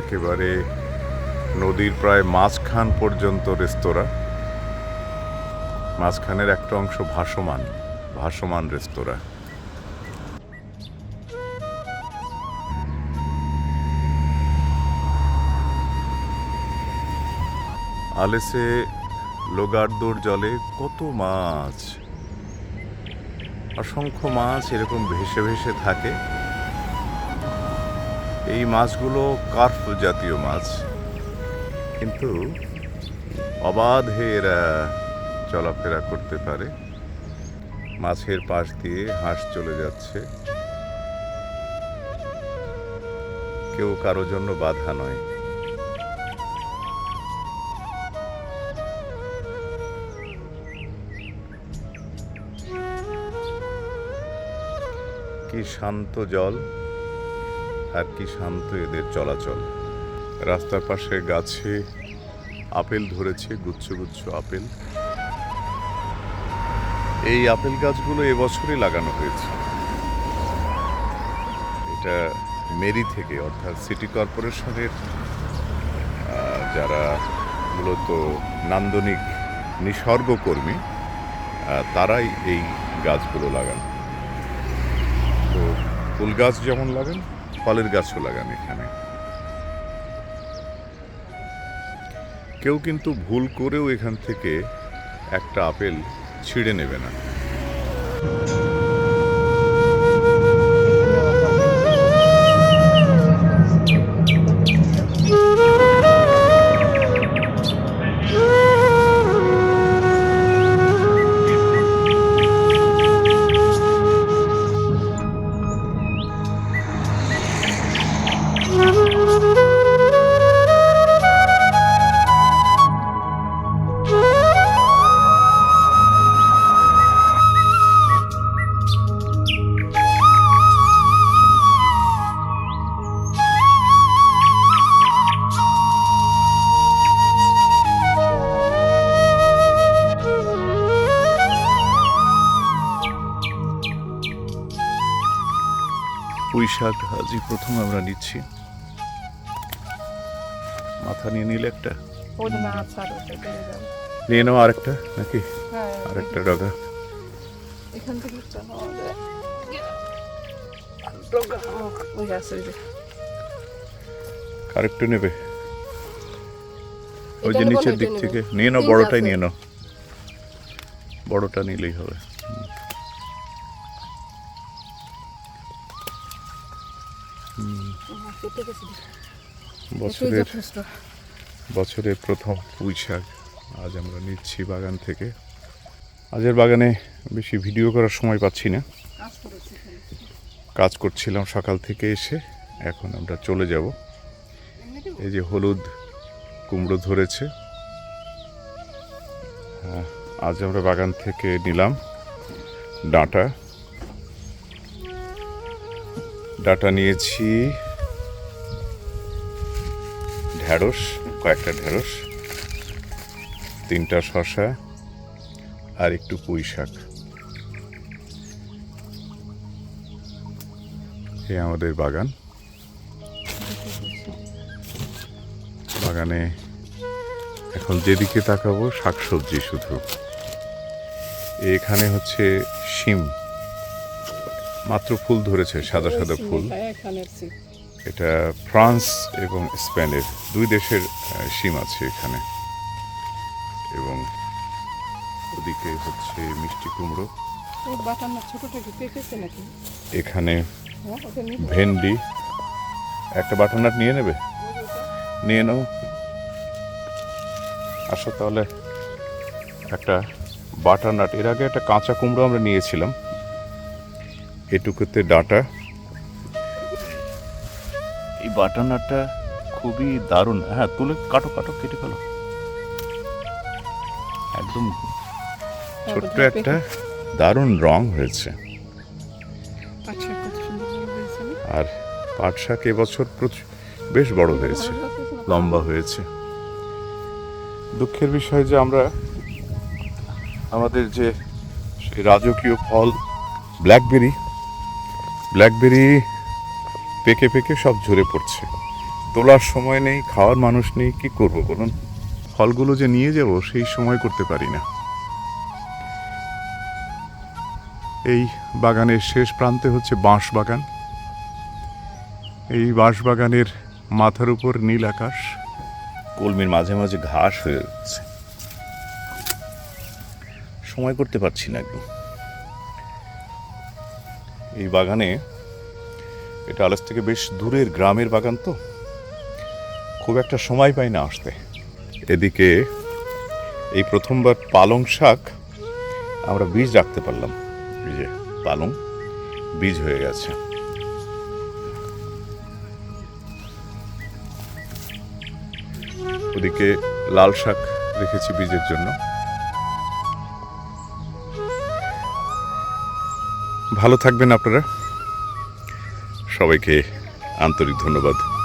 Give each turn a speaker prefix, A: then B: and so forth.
A: একেবারে নদীর প্রায় মাঝখান পর্যন্ত রেস্তোরাঁ। মাঝখানের একটা অংশ ভাসমান ভাসমান রেস্তোরাঁ। আলেসে লোগার্দোর জলে কত মাছ? অসংখ্য মাছ এরকম ভেসে ভেসে থাকে। এই মাছগুলো কার্ফ জাতীয় মাছ। কিন্তু অবাধে এরা চলাফেরা করতে পারে। মাছের পাশ দিয়ে হাঁস চলে যাচ্ছে। কেউ কারও জন্য বাধা নয়। কি শান্ত জল। আর কি শান্ত এদের চলাচল। রাস্তার পাশে গাছে আপেল ধরেছে, গুচ্ছ গুচ্ছ আপেল। এই আপেল গাছগুলো এবছরই লাগানো হয়েছে। এটা মেরি থেকে, অর্থাৎ সিটি কর্পোরেশনের যারা মূলত নান্দনিক নিসর্গকর্মী তারাই এই গাছগুলো লাগান। তো ফুল গাছ যেমন লাগান ফলের গাছও লাগান এখানে। কেউ কিন্তু ভুল করেও এখান থেকে একটা আপেল ছিঁড়ে নেবে না। শাক আজই প্রথম আমরা নিচ্ছি। মাথা নিয়ে নিলে একটা। নিয়ে নাও আরেকটা নাকি?
B: হ্যাঁ
A: আরেকটা ডগা
B: এখান থেকে
A: আরেকটু নেবে। ওই যে নিচের দিক থেকে। নিয়ে নাও বড়টাই নিয়ে নাও। বড়টা নিলেই হবে। বছরের বছরের প্রথম পুঁই শাক আজ আমরা নিচ্ছি বাগান থেকে। আজের বাগানে বেশি ভিডিও করার সময় পাচ্ছি না।
B: কাজ
A: করছিলাম সকাল থেকে এসে এখন আমরা চলে যাব। এই যে হলুদ কুমড়ো ধরেছে। হ্যাঁ, আজ আমরা বাগান থেকে নিলাম ডাঁটা। ডাঁটা নিয়েছি। ঢ্যাঁড়স কয়েকটা ঢ্যাঁড়স তিনটা শশা আর একটু পুঁই শাক। এ আমাদের বাগান। বাগানে এখন যেদিকে তাকাবো, শাকসবজি শুধু। এখানে হচ্ছে শিম। মাত্র ফুল ধরেছে সাদা সাদা ফুল।
B: সিম।
A: এটা ফ্রান্স এবং স্পেনের দুই দেশের শিম আছে এখানে। এবং ওদিকে হচ্ছে মিষ্টি কুমড়ো। এখানে। ভেন্ডি। একটা বাটারনাট নিয়ে নেবে? নিয়ে নাও। আসো তাহলে। একটা বাটারনাট। এর আগে একটা কাঁচা কুমড়ো আমরা নিয়েছিলাম। এটুকুতে ডাটা। এই বাটারনাটটা খুবই দারুণ। হ্যাঁ তুলে কাটো কাটো কেটে ফেলো। একদম ছোট্ট একটা দারুণ রং হয়েছে।
B: আচ্ছা বড় হয়েছে?
A: আর পাট শাক এবছর প্রচুর বেশ বড় হয়েছে? লম্বা হয়েছে। দুঃখের বিষয় যে আমরা আমাদের যে সেই রাজকীয় ফল ব্ল্যাকবেরি ব্ল্যাকবেরি পেকে পেকে সব ঝরে পড়ছে। তোলার সময় নেই, খাওয়ার মানুষ নেই, কি করব বলুন? ফলগুলো যে নিয়ে যাব, সেই সময় করতে পারি না। এই বাগানের শেষ প্রান্তে হচ্ছে বাঁশ বাগান এই বাঁশ বাগানের মাথার উপর নীল আকাশ।
C: কলমির মাঝে মাঝে ঘাস হয়ে যাচ্ছে সময় করতে পারছি না একদম।
A: এই বাগানে, এটা আলাস থেকে বেশ দূরের গ্রামের বাগান তো, খুব একটা সময় পাই না আসতে। এদিকে এই প্রথমবার পালং শাক আমরা বীজ রাখতে পারলাম। এই যে পালং, বীজ হয়ে গেছে। ওদিকে লাল শাক রেখেছি বীজের জন্য। ভালো থাকবেন আপনারা। সবাইকে আন্তরিক ধন্যবাদ।